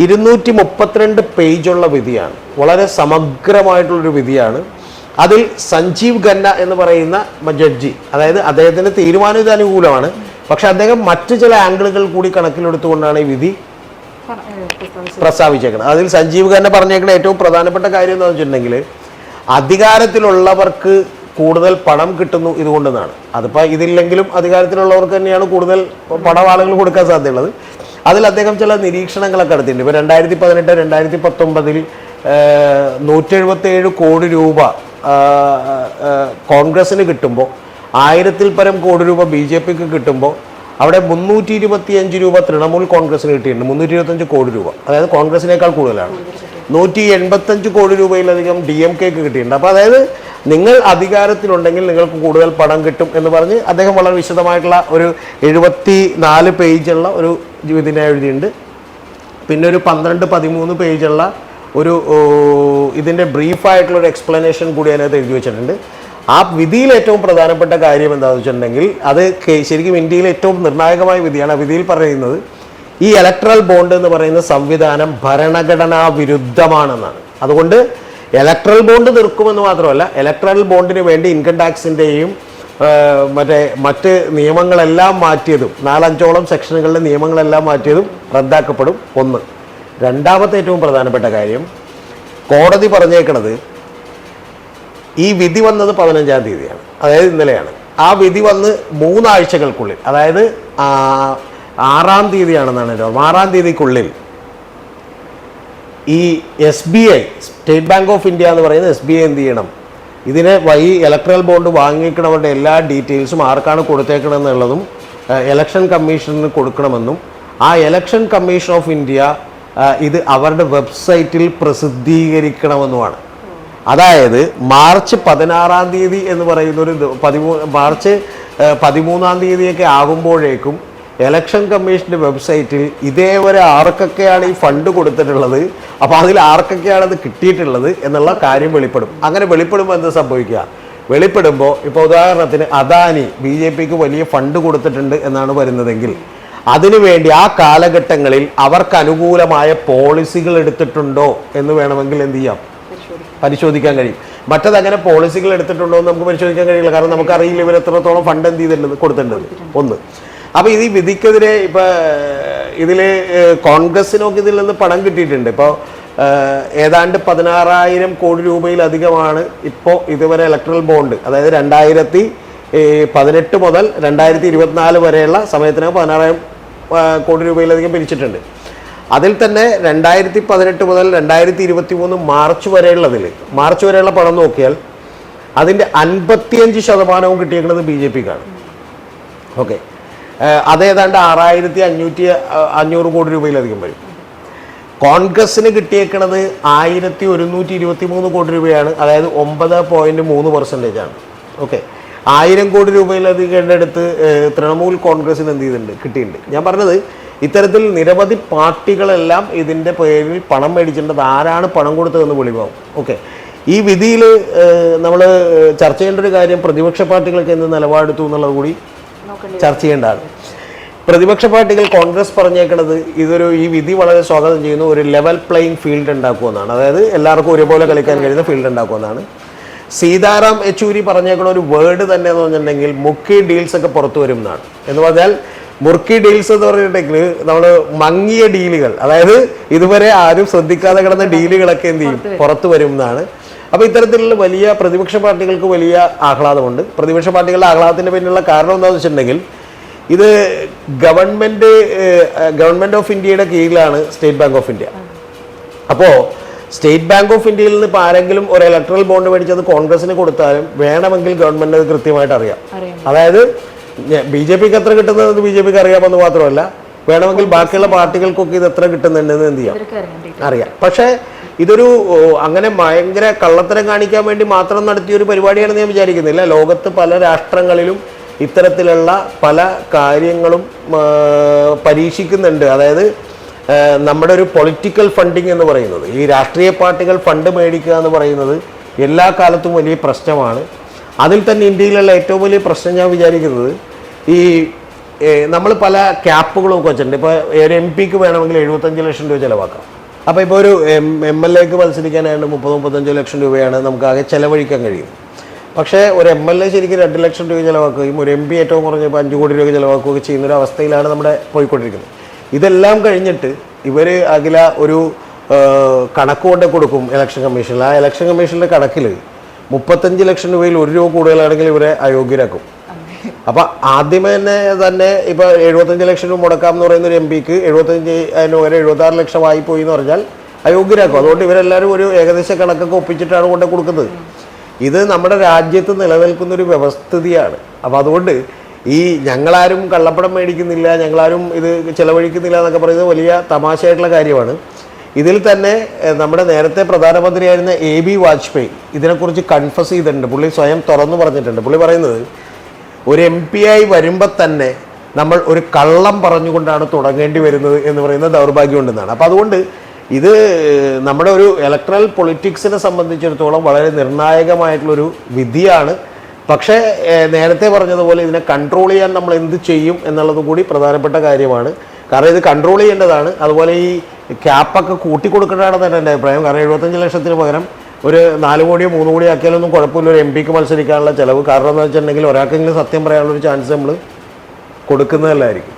S2: ഇരുന്നൂറ്റി മുപ്പത്തിരണ്ട് പേജുള്ള വിധിയാണ്. വളരെ സമഗ്രമായിട്ടുള്ളൊരു വിധിയാണ്. അതിൽ സഞ്ജീവ് ഖന്ന എന്ന് പറയുന്ന ജഡ്ജി അതായത് അദ്ദേഹത്തിന്റെ തീരുമാനം ഇത് അനുകൂലമാണ്. പക്ഷെ അദ്ദേഹം മറ്റു ചില ആംഗിളുകൾ കൂടി കണക്കിലെടുത്തുകൊണ്ടാണ് ഈ വിധി പ്രസ്താവിച്ചേക്കുന്നത് അതിൽ സഞ്ജീവ് തന്നെ പറഞ്ഞേക്കുന്ന ഏറ്റവും പ്രധാനപ്പെട്ട കാര്യം എന്താണെന്ന് വെച്ചിട്ടുണ്ടെങ്കിൽ അധികാരത്തിലുള്ളവർക്ക് കൂടുതൽ പണം കിട്ടുന്നു ഇതുകൊണ്ടെന്നാണ്. അതിപ്പോൾ ഇതില്ലെങ്കിലും അധികാരത്തിലുള്ളവർക്ക് തന്നെയാണ് കൂടുതൽ പണം ആളുകൾ കൊടുക്കാൻ സാധ്യതയുള്ളത്. അതിൽ അദ്ദേഹം ചില നിരീക്ഷണങ്ങളൊക്കെ നടത്തിയിട്ടുണ്ട്. ഇപ്പോൾ രണ്ടായിരത്തി പതിനെട്ട് രണ്ടായിരത്തി പത്തൊമ്പതിൽ നൂറ്റി എഴുപത്തേഴ് കോടി രൂപ കോൺഗ്രസ്സിന് കിട്ടുമ്പോൾ ആയിരത്തിൽ പരം കോടി രൂപ ബി ജെ പിക്ക് കിട്ടുമ്പോൾ അവിടെ മുന്നൂറ്റി ഇരുപത്തിയഞ്ച് രൂപ തൃണമൂൽ കോൺഗ്രസിന് കിട്ടിയിട്ടുണ്ട്. മുന്നൂറ്റി ഇരുപത്തഞ്ച് കോടി രൂപ. അതായത് കോൺഗ്രസിനേക്കാൾ കൂടുതലാണ്. നൂറ്റി എൺപത്തഞ്ച് കോടി രൂപയിലധികം ഡി എം കെക്ക് കിട്ടിയിട്ടുണ്ട്. അപ്പോൾ അതായത് നിങ്ങൾ അധികാരത്തിലുണ്ടെങ്കിൽ നിങ്ങൾക്ക് കൂടുതൽ പണം കിട്ടും എന്ന് പറഞ്ഞ് അദ്ദേഹം വളരെ വിശദമായിട്ടുള്ള ഒരു എഴുപത്തി നാല് പേജുള്ള ഒരു ഇതിനെ എഴുതിയിട്ടുണ്ട്. പിന്നെ ഒരു പന്ത്രണ്ട് പതിമൂന്ന് പേജുള്ള ഒരു ഇതിന്റെ ബ്രീഫായിട്ടുള്ള ഒരു എക്സ്പ്ലനേഷൻ കൂടി അതിനകത്ത് എഴുതി വെച്ചിട്ടുണ്ട്. ആ വിധിയിൽ ഏറ്റവും പ്രധാനപ്പെട്ട കാര്യം എന്താണെന്ന് വെച്ചിട്ടുണ്ടെങ്കിൽ അത് ശരിക്കും ഇന്ത്യയിലെ ഏറ്റവും നിർണായകമായ വിധിയാണ്. വിധിയിൽ പറയുന്നത് ഈ ഇലക്ട്രൽ ബോണ്ട് എന്ന് പറയുന്ന സംവിധാനം ഭരണഘടനാ വിരുദ്ധമാണെന്നാണ്. അതുകൊണ്ട് ഇലക്ട്രൽ ബോണ്ട് നിർക്കുമെന്ന് മാത്രമല്ല ഇലക്ട്രൽ ബോണ്ടിന് വേണ്ടി ഇൻകം ടാക്സിന്റെയും മറ്റേ മറ്റ് നിയമങ്ങളെല്ലാം മാറ്റിയതും നാലഞ്ചോളം സെക്ഷനുകളിലെ നിയമങ്ങളെല്ലാം മാറ്റിയതും റദ്ദാക്കപ്പെടും. ഒന്ന്. രണ്ടാമത്തെ ഏറ്റവും പ്രധാനപ്പെട്ട കാര്യം കോടതി പറഞ്ഞേക്കണത് ഈ വിധി വന്നത് പതിനഞ്ചാം തീയതിയാണ്. അതായത് ഇന്നലെയാണ്. ആ വിധി വന്ന് മൂന്നാഴ്ചകൾക്കുള്ളിൽ അതായത് ആറാം തീയതിയാണെന്നാണ് എന്റെ ഓർമ്മ. ആറാം തീയതിക്കുള്ളിൽ ഈ S B I state bank of India എന്ന് പറയുന്ന എസ് ബി ഐ എന്ത് ചെയ്യണം? ഇതിനെ വൈ ഇലക്ട്രൽ ബോണ്ട് വാങ്ങിക്കണവരുടെ എല്ലാ ഡീറ്റെയിൽസും ആർക്കാണ് കൊടുത്തേക്കണമെന്നുള്ളതും ഇലക്ഷൻ കമ്മീഷന് കൊടുക്കണമെന്നും ആ ഇലക്ഷൻ കമ്മീഷൻ ഓഫ് ഇന്ത്യ ഇത് അവരുടെ വെബ്സൈറ്റിൽ പ്രസിദ്ധീകരിക്കണമെന്നുമാണ്. അതായത് മാർച്ച് പതിനാറാം തീയതി എന്ന് പറയുന്ന ഒരു പതിമൂ മാർച്ച് പതിമൂന്നാം തീയതിയൊക്കെ ആകുമ്പോഴേക്കും ഇലക്ഷൻ കമ്മീഷന്റെ വെബ്സൈറ്റിൽ ഇതേവരെ ആർക്കൊക്കെയാണ് ഈ ഫണ്ട് കൊടുത്തിട്ടുള്ളത്? അപ്പോൾ അതിൽ ആർക്കൊക്കെയാണ് അത് കിട്ടിയിട്ടുള്ളത് എന്നുള്ള കാര്യം വെളിപ്പെടും. അങ്ങനെ വെളിപ്പെടുമ്പോൾ എന്ത് സംഭവിക്കുക? വെളിപ്പെടുമ്പോൾ ഇപ്പോൾ ഉദാഹരണത്തിന് അദാനി ബി ജെ പിക്ക് വലിയ ഫണ്ട് കൊടുത്തിട്ടുണ്ട് എന്നാണ് വരുന്നതെങ്കിൽ അതിനുവേണ്ടി ആ കാലഘട്ടങ്ങളിൽ അവർക്ക് അനുകൂലമായ പോളിസികൾ എടുത്തിട്ടുണ്ടോ എന്ന് വേണമെങ്കിൽ എന്ത് ചെയ്യാം? പരിശോധിക്കാൻ കഴിയും. മറ്റത് അങ്ങനെ പോളിസികൾ എടുത്തിട്ടുണ്ടോ എന്ന് നമുക്ക് പരിശോധിക്കാൻ കഴിയില്ല. കാരണം നമുക്കറിയില്ല ഇവർ എത്രത്തോളം ഫണ്ട് എന്ത് ചെയ്തിട്ടുണ്ട് കൊടുത്തിട്ടുണ്ട് ഒന്ന്. അപ്പോൾ ഇത് ഈ വിധിക്കെതിരെ ഇപ്പോൾ ഇതിൽ കോൺഗ്രസിനൊക്കെ ഇതിൽ നിന്ന് പണം കിട്ടിയിട്ടുണ്ട്. ഇപ്പോൾ ഏതാണ്ട് പതിനാറായിരം കോടി രൂപയിലധികമാണ് ഇപ്പോൾ ഇതുവരെ ഇലക്ട്രൽ ബോണ്ട് അതായത് രണ്ടായിരത്തി പതിനെട്ട് മുതൽ രണ്ടായിരത്തി ഇരുപത്തിനാല് വരെയുള്ള സമയത്തിനകം പതിനാറായിരം കോടി രൂപയിലധികം പിരിച്ചിട്ടുണ്ട്. അതിൽ തന്നെ രണ്ടായിരത്തി പതിനെട്ട് മുതൽ രണ്ടായിരത്തി ഇരുപത്തി മൂന്ന് മാർച്ച് വരെയുള്ളതിൽ മാർച്ച് വരെയുള്ള പണം നോക്കിയാൽ അതിന്റെ അൻപത്തിയഞ്ച് ശതമാനവും കിട്ടിയേക്കുന്നത് ബി ജെ പിക്കാണ്. ഓക്കെ. അതേതാണ്ട് ആറായിരത്തി അഞ്ഞൂറ്റി അഞ്ഞൂറ് കോടി രൂപയിലധികം വരും. കോൺഗ്രസ്സിന് കിട്ടിയേക്കണത് ആയിരത്തി ഒരുന്നൂറ്റി ഇരുപത്തി മൂന്ന് കോടി രൂപയാണ്. അതായത് ഒമ്പത് പോയിന്റ് മൂന്ന് പെർസെന്റേജ് ആണ് ഓക്കെ. ആയിരം കോടി രൂപയിലധികം അടുത്ത് തൃണമൂൽ കോൺഗ്രസ്സിന് എന്ത് ചെയ്തിട്ടുണ്ട്? കിട്ടിയിട്ടുണ്ട്. ഞാൻ പറഞ്ഞത് ഇത്തരത്തിൽ നിരവധി പാർട്ടികളെല്ലാം ഇതിന്റെ പേരിൽ പണം മേടിച്ചിട്ടുണ്ട്. ആരാണ് പണം കൊടുത്തതെന്ന് വെളിവാകും ഓക്കെ. ഈ വിധിയിൽ നമ്മൾ ചർച്ച ചെയ്യേണ്ട ഒരു കാര്യം പ്രതിപക്ഷ പാർട്ടികൾക്ക് എന്ത് നിലപാടെടുത്തു എന്നുള്ളത് കൂടി ചർച്ച ചെയ്യേണ്ടതാണ്. പ്രതിപക്ഷ പാർട്ടികൾ കോൺഗ്രസ് പറഞ്ഞേക്കുന്നത് ഇതൊരു ഈ വിധി വളരെ സ്വാഗതം ചെയ്യുന്ന ഒരു ലെവൽ പ്ലേയിങ് ഫീൽഡ് ഉണ്ടാക്കുമെന്നാണ് അതായത് എല്ലാവർക്കും ഒരുപോലെ കളിക്കാൻ കഴിയുന്ന ഫീൽഡ് ഉണ്ടാക്കുമെന്നാണ് സീതാറാം യെച്ചൂരി പറഞ്ഞേക്കുന്ന ഒരു വേർഡ് തന്നെ എന്ന് പറഞ്ഞിട്ടുണ്ടെങ്കിൽ മുക്കി ഡീൽസ് ഒക്കെ പുറത്തു വരും എന്നാണ്. എന്ന് പറഞ്ഞാൽ മുർക്കി ഡീൽസ് എന്ന് പറഞ്ഞിട്ടുണ്ടെങ്കിൽ നമ്മൾ മങ്ങിയ ഡീലുകൾ അതായത് ഇതുവരെ ആരും ശ്രദ്ധിക്കാതെ കിടന്ന ഡീലുകളൊക്കെ എന്ത് ചെയ്യും? പുറത്തു വരും. എന്നാണ്. അപ്പോൾ ഇത്തരത്തിലുള്ള വലിയ പ്രതിപക്ഷ പാർട്ടികൾക്ക് വലിയ ആഹ്ലാദമുണ്ട്. പ്രതിപക്ഷ പാർട്ടികളുടെ ആഹ്ലാദത്തിന് പിന്നിലുള്ള കാരണം എന്താണെന്ന് വെച്ചിട്ടുണ്ടെങ്കിൽ ഇത് ഗവൺമെന്റ് ഗവൺമെന്റ് ഓഫ് ഇന്ത്യയുടെ കീഴിലാണ് സ്റ്റേറ്റ് ബാങ്ക് ഓഫ് ഇന്ത്യ. അപ്പോൾ സ്റ്റേറ്റ് ബാങ്ക് ഓഫ് ഇന്ത്യയിൽ നിന്ന് ഇപ്പോൾ ആരെങ്കിലും ഒരു ഇലക്ട്രൽ ബോണ്ട് മേടിച്ചത് കോൺഗ്രസിന് കൊടുത്താലും വേണമെങ്കിൽ ഗവൺമെന്റ് അത് കൃത്യമായിട്ട് അറിയാം. അതായത് ബി ജെ പിക്ക് എത്ര കിട്ടുന്നത് ബി ജെ പിക്ക് അറിയാമെന്ന് മാത്രമല്ല വേണമെങ്കിൽ ബാക്കിയുള്ള പാർട്ടികൾക്കൊക്കെ ഇത് എത്ര കിട്ടുന്നുണ്ടെന്ന് എന്ത് ചെയ്യാം? അറിയാം. പക്ഷേ ഇതൊരു അങ്ങനെ ഭയങ്കര കള്ളത്തരം കാണിക്കാൻ വേണ്ടി മാത്രം നടത്തിയ ഒരു പരിപാടിയാണെന്ന് ഞാൻ വിചാരിക്കുന്നില്ല. ലോകത്ത് പല രാഷ്ട്രങ്ങളിലും ഇത്തരത്തിലുള്ള പല കാര്യങ്ങളും പരീക്ഷിക്കുന്നുണ്ട്. അതായത് നമ്മുടെ ഒരു പൊളിറ്റിക്കൽ ഫണ്ടിങ് എന്ന് പറയുന്നത് ഈ രാഷ്ട്രീയ പാർട്ടികൾ ഫണ്ട് മേടിക്കുക എന്ന് പറയുന്നത് എല്ലാ കാലത്തും വലിയ പ്രശ്നമാണ്. അതിൽ തന്നെ ഇന്ത്യയിലുള്ള ഏറ്റവും വലിയ പ്രശ്നം ഞാൻ വിചാരിക്കുന്നത് ഈ നമ്മൾ പല ക്യാപ്പുകളും ഒക്കെ വെച്ചിട്ടുണ്ട്. ഇപ്പോൾ ഒരു എം പിക്ക് വേണമെങ്കിൽ എഴുപത്തഞ്ച് ലക്ഷം രൂപ ചിലവാക്കാം. അപ്പോൾ ഇപ്പോൾ ഒരു എം എം എൽ എക്ക് മത്സരിക്കാനായിട്ട് മുപ്പത് മുപ്പത്തഞ്ച് ലക്ഷം രൂപയാണ് നമുക്ക് ആകെ ചിലവഴിക്കാൻ കഴിയും പക്ഷേ ഒരു എം എൽ എ ശരിക്കും രണ്ട് ലക്ഷം രൂപ ചിലവാക്കുകയും ഒരു എം പി ഏറ്റവും കുറഞ്ഞ ഇപ്പോൾ അഞ്ച് കോടി രൂപ ചിലവാക്കുകയൊക്കെ ചെയ്യുന്ന ഒരു അവസ്ഥയിലാണ് നമ്മുടെ പോയിക്കൊണ്ടിരിക്കുന്നത്. ഇതെല്ലാം കഴിഞ്ഞിട്ട് ഇവർ അഖില ഒരു കണക്ക് കൊണ്ട് കൊടുക്കും ഇലക്ഷൻ കമ്മീഷനിൽ. ആ ഇലക്ഷൻ കമ്മീഷന്റെ കണക്കിൽ മുപ്പത്തഞ്ച് ലക്ഷം രൂപയിൽ ഒരു രൂപ കൂടുതലാണെങ്കിൽ ഇവരെ അയോഗ്യരാക്കും. അപ്പൊ ആദ്യമേ തന്നെ തന്നെ ഇപ്പൊ എഴുപത്തഞ്ച് ലക്ഷം രൂപ മുടക്കാം എന്ന് പറയുന്ന ഒരു എം പിക്ക് എഴുപത്തഞ്ച് അതിന് വരെ എഴുപത്തി ആറ് ലക്ഷം ആയി പോയി എന്ന് പറഞ്ഞാൽ അയോഗ്യരാക്കും. അതുകൊണ്ട് ഇവരെല്ലാവരും ഒരു ഏകദേശ കണക്കൊക്കെ ഒപ്പിച്ചിട്ടാണ് കൊണ്ട് കൊടുക്കുന്നത്. ഇത് നമ്മുടെ രാജ്യത്ത് നിലനിൽക്കുന്ന ഒരു വ്യവസ്ഥിതിയാണ്. അപ്പോൾ അതുകൊണ്ട് ഈ ഞങ്ങളാരും കള്ളപ്പടം മേടിക്കുന്നില്ല ഞങ്ങളാരും ഇത് ചെലവഴിക്കുന്നില്ല എന്നൊക്കെ പറയുന്നത് വലിയ തമാശയായിട്ടുള്ള കാര്യമാണ്. ഇതിൽ തന്നെ നമ്മുടെ നേരത്തെ പ്രധാനമന്ത്രിയായിരുന്ന എ ബി വാജ്പേയി ഇതിനെക്കുറിച്ച് കൺഫസ് ചെയ്തിട്ടുണ്ട്. പുള്ളി സ്വയം തുറന്നു പറഞ്ഞിട്ടുണ്ട്. പുള്ളി പറയുന്നത് ഒരു എം പി ആയി വരുമ്പോൾ തന്നെ നമ്മൾ ഒരു കള്ളം പറഞ്ഞുകൊണ്ടാണ് തുടങ്ങേണ്ടി വരുന്നത് എന്ന് പറയുന്ന ദൗർഭാഗ്യമുണ്ടെന്നാണ്. അപ്പോൾ അതുകൊണ്ട് ഇത് നമ്മുടെ ഒരു ഇലക്ട്രൽ പൊളിറ്റിക്സിനെ സംബന്ധിച്ചിടത്തോളം വളരെ നിർണായകമായിട്ടുള്ളൊരു വിധിയാണ്. പക്ഷേ നേരത്തെ പറഞ്ഞതുപോലെ ഇതിനെ കൺട്രോൾ ചെയ്യാൻ നമ്മൾ എന്ത് ചെയ്യും എന്നുള്ളത് കൂടി പ്രധാനപ്പെട്ട കാര്യമാണ്. കാരണം ഇത് കൺട്രോൾ ചെയ്യേണ്ടതാണ്. അതുപോലെ ഈ ക്യാപ്പൊക്കെ കൂട്ടി കൊടുക്കേണ്ടതാണെന്ന് തന്നെ എന്റെ അഭിപ്രായം. കാരണം എഴുപത്തഞ്ച് ലക്ഷത്തിന് പകരം ഒരു നാല് കോടിയോ മൂന്ന് കോടിയോ ആക്കിയാലൊന്നും കുഴപ്പമില്ല. ഒരു എം പിക്ക് മത്സരിക്കാനുള്ള ചിലവ്. കാരണം എന്ന് വെച്ചിട്ടുണ്ടെങ്കിൽ ഒരാൾക്കെങ്കിലും സത്യം പറയാനുള്ള ഒരു ചാൻസ് നമ്മൾ കൊടുക്കുന്നതല്ലായിരിക്കും.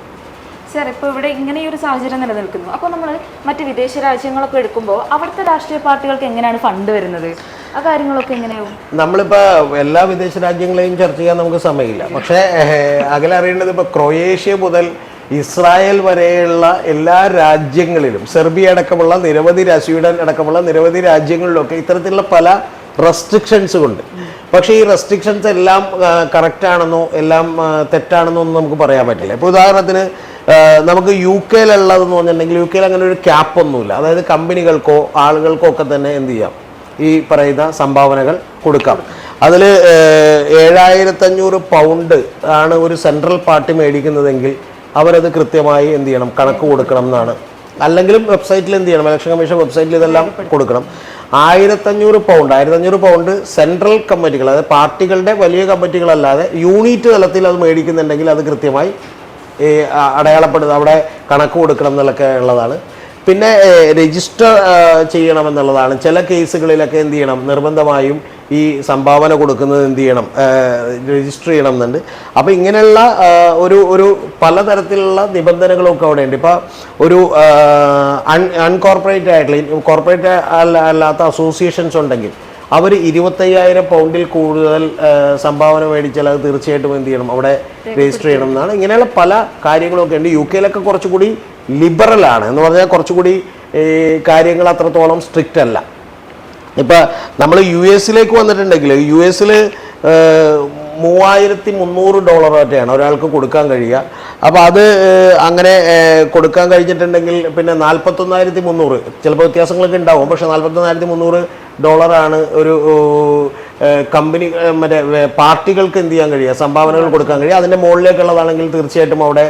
S1: സാർ ഇപ്പോൾ ഇവിടെ ഇങ്ങനെ ഒരു സാഹചര്യം നിലനിൽക്കുന്നു. അപ്പോൾ നമ്മൾ മറ്റ് വിദേശ രാജ്യങ്ങളൊക്കെ എടുക്കുമ്പോൾ അവിടുത്തെ രാഷ്ട്രീയ പാർട്ടികൾക്ക് എങ്ങനെയാണ് ഫണ്ട് വരുന്നത്? ആ കാര്യങ്ങളൊക്കെ എങ്ങനെയാവും?
S2: നമ്മളിപ്പോൾ എല്ലാ വിദേശ രാജ്യങ്ങളെയും ചർച്ച ചെയ്യാൻ നമുക്ക് സമയമില്ല. പക്ഷേ അകലറിയേണ്ടത് ഇപ്പോൾ ക്രൊയേഷ്യ മുതൽ ഇസ്രായേൽ വരെയുള്ള എല്ലാ രാജ്യങ്ങളിലും സെർബിയ അടക്കമുള്ള നിരവധി സ്വീഡൻ അടക്കമുള്ള നിരവധി രാജ്യങ്ങളിലൊക്കെ ഇത്തരത്തിലുള്ള പല റെസ്ട്രിക്ഷൻസ് ഉണ്ട്. പക്ഷേ ഈ റെസ്ട്രിക്ഷൻസ് എല്ലാം കറക്റ്റ് ആണെന്നോ എല്ലാം തെറ്റാണെന്നോ ഒന്നും നമുക്ക് പറയാൻ പറ്റില്ല. ഇപ്പോൾ ഉദാഹരണത്തിന് നമുക്ക് യു കെയിലുള്ളതെന്ന് പറഞ്ഞിട്ടുണ്ടെങ്കിൽ യു കെയിൽ അങ്ങനെ ഒരു ക്യാപ്പ് ഒന്നുമില്ല. അതായത് കമ്പനികൾക്കോ ആളുകൾക്കോ ഒക്കെ തന്നെ എന്ത് ചെയ്യാം? ഈ പറയുന്ന സംഭാവനകൾ കൊടുക്കാം. അതിൽ ഏഴായിരത്തഞ്ഞൂറ് പൗണ്ട് ആണ് ഒരു സെൻട്രൽ പാർട്ടി മേടിക്കുന്നതെങ്കിൽ അവരത് കൃത്യമായി എന്ത് ചെയ്യണം? കണക്ക് കൊടുക്കണം എന്നാണ്. അല്ലെങ്കിലും വെബ്സൈറ്റിൽ എന്ത് ചെയ്യണം? ഇലക്ഷൻ കമ്മീഷൻ വെബ്സൈറ്റിൽ ഇതെല്ലാം കൊടുക്കണം. ആയിരത്തഞ്ഞൂറ് പൗണ്ട് ആയിരത്തഞ്ഞൂറ് പൗണ്ട് സെൻട്രൽ കമ്മിറ്റികൾ അതായത് പാർട്ടികളുടെ വലിയ കമ്മിറ്റികളല്ലാതെ യൂണിറ്റ് തലത്തിൽ അത് മേടിക്കുന്നുണ്ടെങ്കിൽ അത് കൃത്യമായി ഈ അ- അവിടെ കണക്ക് കൊടുക്കണം എന്നൊക്കെ ഉള്ളതാണ്. പിന്നെ രജിസ്റ്റർ ചെയ്യണമെന്നുള്ളതാണ് ചില കേസുകളിലൊക്കെ എന്ത് ചെയ്യണം? നിർബന്ധമായും ഈ സംഭാവന കൊടുക്കുന്നത് എന്ത് ചെയ്യണം? രജിസ്റ്റർ ചെയ്യണം എന്നുണ്ട് അപ്പോൾ ഇങ്ങനെയുള്ള ഒരു ഒരു പലതരത്തിലുള്ള നിബന്ധനകളൊക്കെ അവിടെ ഉണ്ട് ഇപ്പോൾ ഒരു അൺ അൺകോർപ്പറേറ്റ് ആയിട്ടുള്ള കോർപ്പറേറ്റ് അല്ല അല്ലാത്ത അസോസിയേഷൻസ് ഉണ്ടെങ്കിൽ അവർ ഇരുപത്തയ്യായിരം പൗണ്ടിൽ കൂടുതൽ സംഭാവന മേടിച്ചാൽ അത് തീർച്ചയായിട്ടും എന്ത് ചെയ്യണം? അവിടെ രജിസ്റ്റർ ചെയ്യണം എന്നാണ്. ഇങ്ങനെയുള്ള പല കാര്യങ്ങളൊക്കെ ഉണ്ട്. യു കെയിലൊക്കെ കുറച്ചുകൂടി ലിബറലാണ് എന്ന് പറഞ്ഞാൽ കുറച്ചുകൂടി ഈ കാര്യങ്ങൾ അത്രത്തോളം സ്ട്രിക്റ്റ് അല്ല. ഇപ്പം നമ്മൾ യു എസിലേക്ക് വന്നിട്ടുണ്ടെങ്കിൽ യു എസിൽ മൂവായിരത്തി മുന്നൂറ് ഡോളർ ഒറ്റയാണ് ഒരാൾക്ക് കൊടുക്കാൻ കഴിയുക. അപ്പോൾ അത് അങ്ങനെ കൊടുക്കാൻ കഴിഞ്ഞിട്ടുണ്ടെങ്കിൽ പിന്നെ നാൽപ്പത്തൊന്നായിരത്തി മുന്നൂറ് ചിലപ്പോൾ വ്യത്യാസങ്ങളൊക്കെ ഉണ്ടാവും പക്ഷേ നാൽപ്പത്തൊന്നായിരത്തി മുന്നൂറ് ഡോളറാണ് ഒരു കമ്പനി മറ്റേ പാർട്ടികൾക്ക് എന്ത് ചെയ്യാൻ കഴിയുക സംഭാവനകൾ കൊടുക്കാൻ കഴിയുക. അതിന്റെ മുകളിലേക്കുള്ളതാണെങ്കിൽ തീർച്ചയായിട്ടും അവിടെ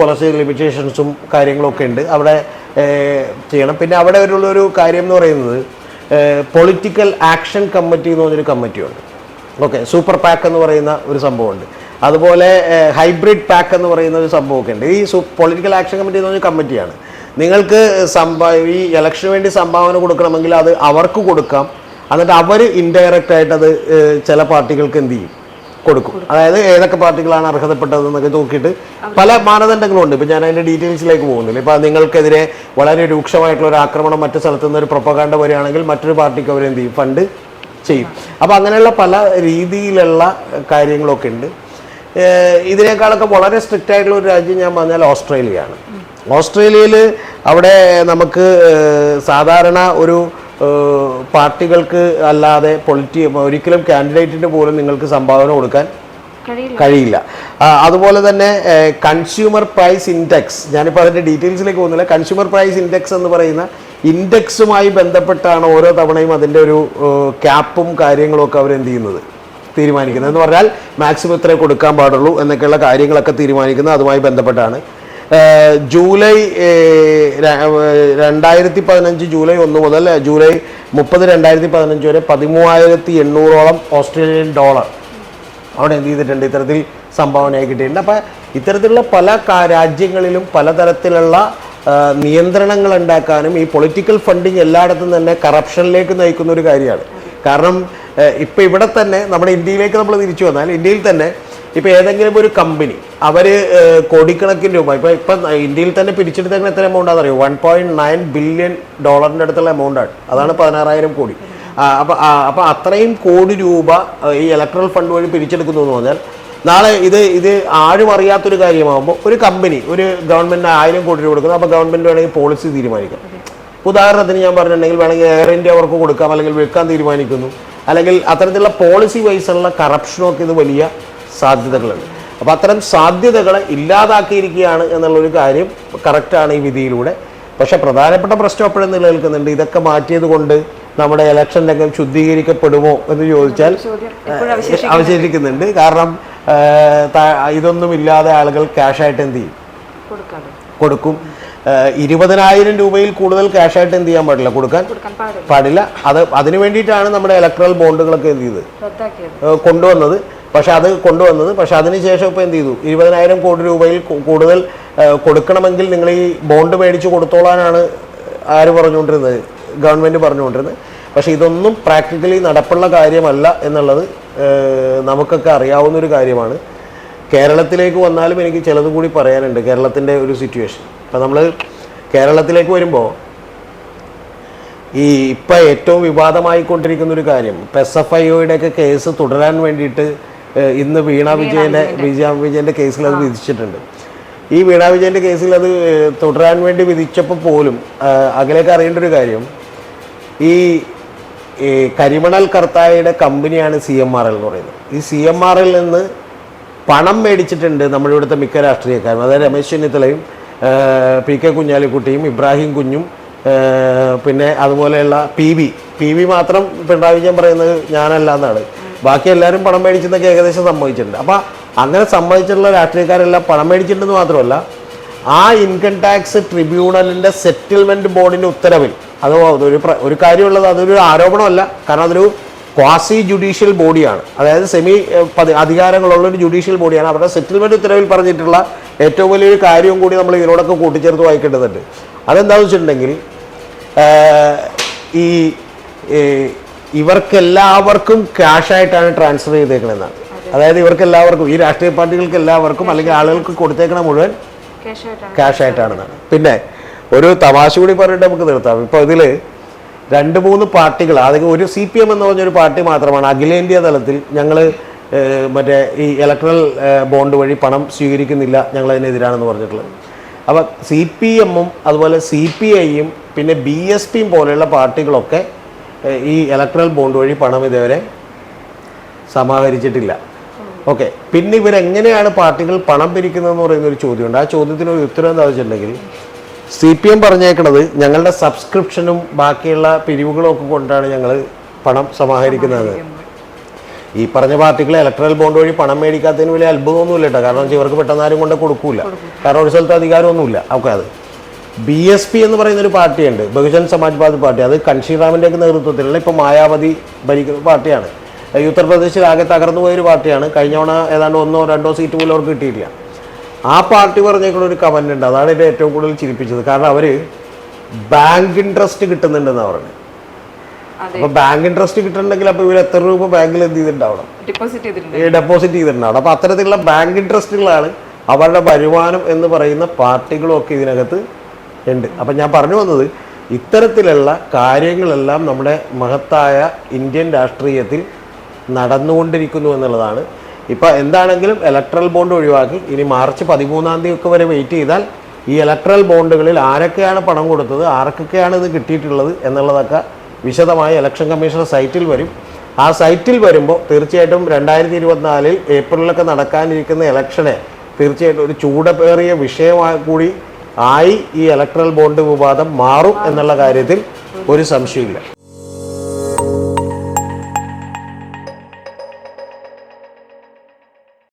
S2: കുറച്ച് ലിമിറ്റേഷൻസും കാര്യങ്ങളൊക്കെ ഉണ്ട്. അവിടെ ചെയ്യണം. പിന്നെ അവിടെ ഒരു കാര്യം എന്ന് പറയുന്നത് പൊളിറ്റിക്കൽ ആക്ഷൻ കമ്മിറ്റി എന്ന് പറഞ്ഞൊരു കമ്മിറ്റിയുണ്ട് ഓക്കെ സൂപ്പർ പാക്ക് എന്ന് പറയുന്ന ഒരു സംഭവമുണ്ട്. അതുപോലെ ഹൈബ്രിഡ് പാക്ക് എന്ന് പറയുന്ന ഒരു സംഭവമൊക്കെ ഉണ്ട്. ഈ പൊളിറ്റിക്കൽ ആക്ഷൻ കമ്മിറ്റി എന്ന് പറഞ്ഞ കമ്മിറ്റിയാണ് നിങ്ങൾക്ക് സംഭാ ഈ ഇലക്ഷന് വേണ്ടി സംഭാവന കൊടുക്കണമെങ്കിൽ അത് അവർക്ക് കൊടുക്കാം. എന്നിട്ട് അവർ ഇൻഡയറക്റ്റ് ആയിട്ട് അത് ചില പാർട്ടികൾക്ക് എന്ത് ചെയ്യും? കൊടുക്കും. അതായത് ഏതൊക്കെ പാർട്ടികളാണ് അർഹതപ്പെട്ടതെന്നൊക്കെ നോക്കിയിട്ട് പല മാനദണ്ഡങ്ങളും ഉണ്ട് ഇപ്പം ഞാൻ അതിന്റെ ഡീറ്റെയിൽസിലേക്ക് പോകുന്നില്ല. ഇപ്പം നിങ്ങൾക്കെതിരെ വളരെ രൂക്ഷമായിട്ടുള്ള ഒരു ആക്രമണം മറ്റു സ്ഥലത്തു നിന്ന് ഒരു പ്രൊപ്പകാണ്ട വരികയാണെങ്കിൽ മറ്റൊരു പാർട്ടിക്ക് അവർ എന്ത് ചെയ്യും? ഫണ്ട് ചെയ്യും. അപ്പോൾ അങ്ങനെയുള്ള പല രീതിയിലുള്ള കാര്യങ്ങളൊക്കെ ഉണ്ട്. ഇതിനേക്കാളൊക്കെ വളരെ സ്ട്രിക്റ്റ് ആയിട്ടുള്ള ഒരു രാജ്യം ഞാൻ പറഞ്ഞാൽ ഓസ്ട്രേലിയയാണ്. ഓസ്ട്രേലിയയിൽ അവിടെ നമുക്ക് സാധാരണ ഒരു പാർട്ടികൾക്ക് അല്ലാതെ പൊളിറ്റി ഒരിക്കലും കാൻഡിഡേറ്റിന് പോലും നിങ്ങൾക്ക് സംഭാവന കൊടുക്കാൻ
S1: കഴിയില്ല.
S2: അതുപോലെ തന്നെ കൺസ്യൂമർ പ്രൈസ് ഇൻഡെക്സ് ഞാനിപ്പോൾ അതിന്റെ ഡീറ്റെയിൽസിലേക്ക് പോകുന്നില്ല. കൺസ്യൂമർ പ്രൈസ് ഇൻഡെക്സ് എന്ന് പറയുന്ന ഇൻഡെക്സുമായി ബന്ധപ്പെട്ടാണ് ഓരോ തവണയും അതിന്റെ ഒരു ക്യാപ്പും കാര്യങ്ങളൊക്കെ അവരെന്ത് ചെയ്യുന്നത്? തീരുമാനിക്കുന്നത്. എന്ന് പറഞ്ഞാൽ മാക്സിമം ഇത്രേ കൊടുക്കാൻ പാടുള്ളൂ എന്നൊക്കെയുള്ള കാര്യങ്ങളൊക്കെ തീരുമാനിക്കുന്നത് അതുമായി ബന്ധപ്പെട്ടാണ്. ജൂലൈ രണ്ടായിരത്തി പതിനഞ്ച് ജൂലൈ ഒന്ന് മുതൽ ജൂലൈ മുപ്പത് രണ്ടായിരത്തി പതിനഞ്ച് വരെ പതിമൂവായിരത്തി എണ്ണൂറോളം ഓസ്ട്രേലിയൻ ഡോളർ അവിടെ എന്ത് ചെയ്തിട്ടുണ്ട്? ഇത്തരത്തിൽ സംഭാവനയായി കിട്ടിയിട്ടുണ്ട്. അപ്പം ഇത്തരത്തിലുള്ള പല രാജ്യങ്ങളിലും പലതരത്തിലുള്ള നിയന്ത്രണങ്ങൾ ഉണ്ടാക്കാനും ഈ പൊളിറ്റിക്കൽ ഫണ്ടിങ് എല്ലായിടത്തും തന്നെ കറപ്ഷനിലേക്ക് നയിക്കുന്ന ഒരു കാര്യമാണ്. കാരണം ഇപ്പം ഇവിടെ തന്നെ നമ്മുടെ ഇന്ത്യയിലേക്ക് നമ്മൾ തിരിച്ചു വന്നാൽ ഇന്ത്യയിൽ തന്നെ ഇപ്പോൾ ഏതെങ്കിലും ഒരു കമ്പനി അവർ കോടിക്കണക്കിന് രൂപ ഇപ്പോൾ ഇപ്പം ഇന്ത്യയിൽ തന്നെ പിരിച്ചെടുത്തേക്കുന്ന എത്ര എമൗണ്ട് ആണെന്നറിയോ? വൺ പോയിന്റ് നയൻ ബില്യൺ ഡോളറിന്റെ അടുത്തുള്ള എമൗണ്ടാണ് അതാണ് പതിനാറായിരം കോടി. അപ്പോൾ അപ്പോൾ അത്രയും കോടി രൂപ ഈ ഇലക്ട്രൽ ഫണ്ട് വഴി പിരിച്ചെടുക്കുന്നു എന്ന് പറഞ്ഞാൽ നാളെ ഇത് ഇത് ആരും അറിയാത്തൊരു കാര്യമാകുമ്പോൾ ഒരു കമ്പനി ഒരു ഗവൺമെന്റ് ആയിരം കോടി രൂപ കൊടുക്കുന്നു അപ്പോൾ ഗവൺമെന്റ് വേണമെങ്കിൽ പോളിസി തീരുമാനിക്കാം. ഉദാഹരണത്തിന് ഞാൻ പറഞ്ഞിട്ടുണ്ടെങ്കിൽ വേണമെങ്കിൽ എയർ ഇന്ത്യ അവർക്ക് കൊടുക്കാം അല്ലെങ്കിൽ വിൽക്കാൻ തീരുമാനിക്കുന്നു. അല്ലെങ്കിൽ അത്തരത്തിലുള്ള പോളിസി വൈസുള്ള കറപ്ഷനൊക്കെ ഇത് വലിയ സാധ്യതകളുണ്ട്. അപ്പോൾ അത്തരം സാധ്യതകളെ ഇല്ലാതാക്കിയിരിക്കുകയാണ് എന്നുള്ളൊരു കാര്യം കറക്റ്റാണ് ഈ വിധിയിലൂടെ. പക്ഷേ പ്രധാനപ്പെട്ട പ്രശ്നം എപ്പോഴും നിലനിൽക്കുന്നുണ്ട്. ഇതൊക്കെ മാറ്റിയത് കൊണ്ട് നമ്മുടെ ഇലക്ഷൻ രംഗം ശുദ്ധീകരിക്കപ്പെടുമോ എന്ന് ചോദിച്ചാൽ അവശേഷിക്കുന്നുണ്ട്. കാരണം ഇതൊന്നും ഇല്ലാതെ ആളുകൾ ക്യാഷായിട്ട് എന്ത് ചെയ്യും? കൊടുക്കും. ഇരുപതിനായിരം രൂപയിൽ കൂടുതൽ ക്യാഷായിട്ട് എന്ത് ചെയ്യാൻ പാടില്ല? കൊടുക്കാൻ
S1: പാടില്ല.
S2: അത് അതിനു വേണ്ടിയിട്ടാണ് നമ്മുടെ ഇലക്ട്രൽ ബോണ്ടുകളൊക്കെ എന്ത് ചെയ്ത് കൊണ്ടുവന്നത്. പക്ഷെ അത് കൊണ്ടുവന്നത് പക്ഷെ അതിനുശേഷം ഇപ്പോൾ എന്ത് ചെയ്തു? ഇരുപതിനായിരം കോടി രൂപയിൽ കൂടുതൽ കൊടുക്കണമെങ്കിൽ നിങ്ങൾ ഈ ബോണ്ട് മേടിച്ച് കൊടുത്തോളാനാണ് ആര് പറഞ്ഞുകൊണ്ടിരുന്നത്? ഗവൺമെന്റ് പറഞ്ഞുകൊണ്ടിരുന്നത്. പക്ഷേ ഇതൊന്നും പ്രാക്ടിക്കലി നടപ്പുള്ള കാര്യമല്ല എന്നുള്ളത് നമുക്കൊക്കെ അറിയാവുന്ന ഒരു കാര്യമാണ്. കേരളത്തിലേക്ക് വന്നാലും എനിക്ക് ചിലതും കൂടി പറയാനുണ്ട് കേരളത്തിന്റെ ഒരു സിറ്റുവേഷൻ ഇപ്പം നമ്മൾ കേരളത്തിലേക്ക് വരുമ്പോൾ ഈ ഇപ്പം ഏറ്റവും വിവാദമായിക്കൊണ്ടിരിക്കുന്ന ഒരു കാര്യം ഇപ്പം എസ് എഫ് കേസ് തുടരാൻ വേണ്ടിയിട്ട് ഇന്ന് വീണ വിജയന്റെ വിജയ വിജയന്റെ കേസിൽ അത് വിധിച്ചിട്ടുണ്ട്. ഈ വീണ വിജയന്റെ കേസിൽ അത് തുടരാൻ വേണ്ടി വിധിച്ചപ്പോൾ പോലും അകലേക്ക് അറിയേണ്ട ഒരു കാര്യം ഈ കരിമണൽ കർത്തായയുടെ കമ്പനിയാണ് സി എം ആർ എൽ എന്ന് പറയുന്നത്. ഈ സി എം ആർ എൽ നിന്ന് പണം മേടിച്ചിട്ടുണ്ട് നമ്മുടെ ഇവിടുത്തെ മിക്ക രാഷ്ട്രീയക്കാരും. അതായത് രമേശ് ചെന്നിത്തലയും പി കെ കുഞ്ഞാലിക്കുട്ടിയും ഇബ്രാഹിം കുഞ്ഞും പിന്നെ അതുപോലെയുള്ള പി വി. പി വി മാത്രം പിണറായി വിജയൻ പറയുന്നത് ഞാനല്ല എന്നാണ് ബാക്കി എല്ലാവരും പണം മേടിച്ചെന്നൊക്കെ ഏകദേശം സംഭവിച്ചിട്ടുണ്ട് അപ്പോൾ അങ്ങനെ സംബന്ധിച്ചിട്ടുള്ള രാഷ്ട്രീയക്കാരെല്ലാം പണം മേടിച്ചിട്ടുണ്ടെന്ന് മാത്രമല്ല ആ ഇൻകം ടാക്സ് ട്രിബ്യൂണലിന്റെ സെറ്റിൽമെന്റ് ബോർഡിന്റെ ഉത്തരവിൽ അത് ഒരു ഒരു കാര്യമുള്ളത് അതൊരു ആരോപണമല്ല കാരണം അതൊരു ക്വാസി ജുഡീഷ്യൽ ബോഡിയാണ് അതായത് സെമി അധികാരങ്ങളുള്ള ഒരു ജുഡീഷ്യൽ ബോഡിയാണ് അവരുടെ സെറ്റിൽമെന്റ് ഉത്തരവിൽ പറഞ്ഞിട്ടുള്ള ഏറ്റവും വലിയൊരു കാര്യവും കൂടി നമ്മൾ ഇതിനോടൊക്കെ കൂട്ടിച്ചേർത്ത് വായിക്കേണ്ടതുണ്ട്. അതെന്താണെന്ന് വെച്ചിട്ടുണ്ടെങ്കിൽ ഈ ഇവർക്കെല്ലാവർക്കും ക്യാഷായിട്ടാണ് ട്രാൻസ്ഫർ ചെയ്തേക്കണെന്നാണ് അതായത് ഇവർക്ക് എല്ലാവർക്കും ഈ രാഷ്ട്രീയ പാർട്ടികൾക്ക് എല്ലാവർക്കും അല്ലെങ്കിൽ ആളുകൾക്ക് കൊടുത്തേക്കണ മുഴുവൻ ക്യാഷായിട്ടാണെന്നാണ്. പിന്നെ ഒരു തമാശ കൂടി പറഞ്ഞിട്ട് നമുക്ക് നിർത്താം. ഇപ്പോൾ ഇതിൽ രണ്ട് മൂന്ന് പാർട്ടികൾ അതായത് ഒരു സി പി എം എന്ന് പറഞ്ഞൊരു പാർട്ടി മാത്രമാണ് അഖിലേന്ത്യാ തലത്തിൽ ഞങ്ങൾ മറ്റേ ഈ ഇലക്ട്രൽ ബോണ്ട് വഴി പണം സ്വീകരിക്കുന്നില്ല ഞങ്ങൾ അതിനെതിരാണെന്ന് പറഞ്ഞിട്ടുള്ളത്. അപ്പോൾ സി പി എമ്മും അതുപോലെ സി പി ഐയും പിന്നെ ബി എസ് പിയും പോലെയുള്ള പാർട്ടികളൊക്കെ ഈ ഇലക്ട്രൽ ബോണ്ട് വഴി പണം ഇതുവരെ സമാഹരിച്ചിട്ടില്ല. ഓക്കെ. പിന്നെ ഇവരെങ്ങനെയാണ് പാർട്ടികൾ പണം പിരിക്കുന്നതെന്ന് പറയുന്ന ഒരു ചോദ്യമുണ്ട്. ആ ചോദ്യത്തിന് ഒരു ഉത്തരം എന്താ വെച്ചിട്ടുണ്ടെങ്കിൽ സി പി എം പറഞ്ഞേക്കണത് ഞങ്ങളുടെ സബ്സ്ക്രിപ്ഷനും ബാക്കിയുള്ള പിരിവുകളും ഒക്കെ കൊണ്ടാണ് ഞങ്ങൾ പണം സമാഹരിക്കുന്നത്. ഈ പറഞ്ഞ പാർട്ടികൾ ഇലക്ട്രൽ ബോണ്ട് വഴി പണം മേടിക്കാത്തതിന് വലിയ അത്ഭുതമൊന്നുമില്ല കേട്ടോ. കാരണം ഇവർക്ക് പെട്ടെന്ന് ആരും കൊണ്ട് കൊടുക്കൂല. കാരണം ഒരു സ്ഥലത്ത് അധികാരമൊന്നുമില്ല. ഓക്കെ അത്. ബി എസ് പി എന്ന് പറയുന്ന ഒരു പാർട്ടിയുണ്ട്. ബഹുജൻ സമാജ്വാദി പാർട്ടി അത് കൺഷിറാമിന്റെ ഒക്കെ നേതൃത്വത്തിലുള്ള ഇപ്പോൾ മായാവതി ഭരിക്കുന്ന പാർട്ടിയാണ്. ഉത്തർപ്രദേശിൽ ആകെ തകർന്നു പോയൊരു പാർട്ടിയാണ്. കഴിഞ്ഞ തവണ ഏതാണ്ട് ഒന്നോ രണ്ടോ സീറ്റ് പോലും അവർക്ക് കിട്ടിയിട്ടില്ല. ആ പാർട്ടി പറഞ്ഞേക്കുള്ള ഒരു കമന്റ് ഉണ്ട്. അതാണ് എന്നെ ഏറ്റവും കൂടുതൽ ചിരിപ്പിച്ചത്. കാരണം അവർ ബാങ്ക് ഇൻട്രസ്റ്റ് കിട്ടുന്നുണ്ടെന്ന്
S1: പറഞ്ഞു.
S2: അപ്പോൾ ബാങ്ക് ഇൻട്രസ്റ്റ് കിട്ടുന്നുണ്ടെങ്കിൽ അപ്പോൾ ഇവർ എത്ര രൂപ ബാങ്കിൽ എന്ത് ചെയ്തിട്ടുണ്ടാവണം?
S1: ഡിപ്പോസിറ്റ് ചെയ്തിട്ടുണ്ട്.
S2: ഈ ഡെപ്പോസിറ്റ് ചെയ്തിട്ടുണ്ടാവണം. അപ്പോൾ അത്തരത്തിലുള്ള ബാങ്ക് ഇൻട്രസ്റ്റുകളാണ് അവരുടെ വരുമാനം എന്ന് പറയുന്ന പാർട്ടികളൊക്കെ ഇതിനകത്ത് ഉണ്ട്. അപ്പം ഞാൻ പറഞ്ഞു വന്നത് ഇത്തരത്തിലുള്ള കാര്യങ്ങളെല്ലാം നമ്മുടെ മഹത്തായ ഇന്ത്യൻ രാഷ്ട്രീയത്തിൽ നടന്നുകൊണ്ടിരിക്കുന്നു എന്നുള്ളതാണ്. ഇപ്പോൾ എന്താണെങ്കിലും ഇലക്ട്രൽ ബോണ്ട് ഒഴിവാക്കി. ഇനി മാർച്ച് പതിമൂന്നാം തീയതി ഒക്കെ വരെ വെയിറ്റ് ചെയ്താൽ ഈ ഇലക്ട്രൽ ബോണ്ടുകളിൽ ആരൊക്കെയാണ് പണം കൊടുത്തത് ആർക്കൊക്കെയാണ് ഇത് കിട്ടിയിട്ടുള്ളത് എന്നുള്ളതൊക്കെ വിശദമായി ഇലക്ഷൻ കമ്മീഷണർ സൈറ്റിൽ വരും. ആ സൈറ്റിൽ വരുമ്പോൾ തീർച്ചയായിട്ടും രണ്ടായിരത്തി ഇരുപത്തിനാലിൽ ഏപ്രിലൊക്കെ നടക്കാനിരിക്കുന്ന ഇലക്ഷനെ തീർച്ചയായിട്ടും ഒരു ചൂടേറിയ വിഷയമായി കൂടി ആയി ഈ ഇലക്ട്രൽ ബോണ്ട് വിവാദം മാറും എന്നുള്ള കാര്യത്തിൽ ഒരു സംശയമില്ല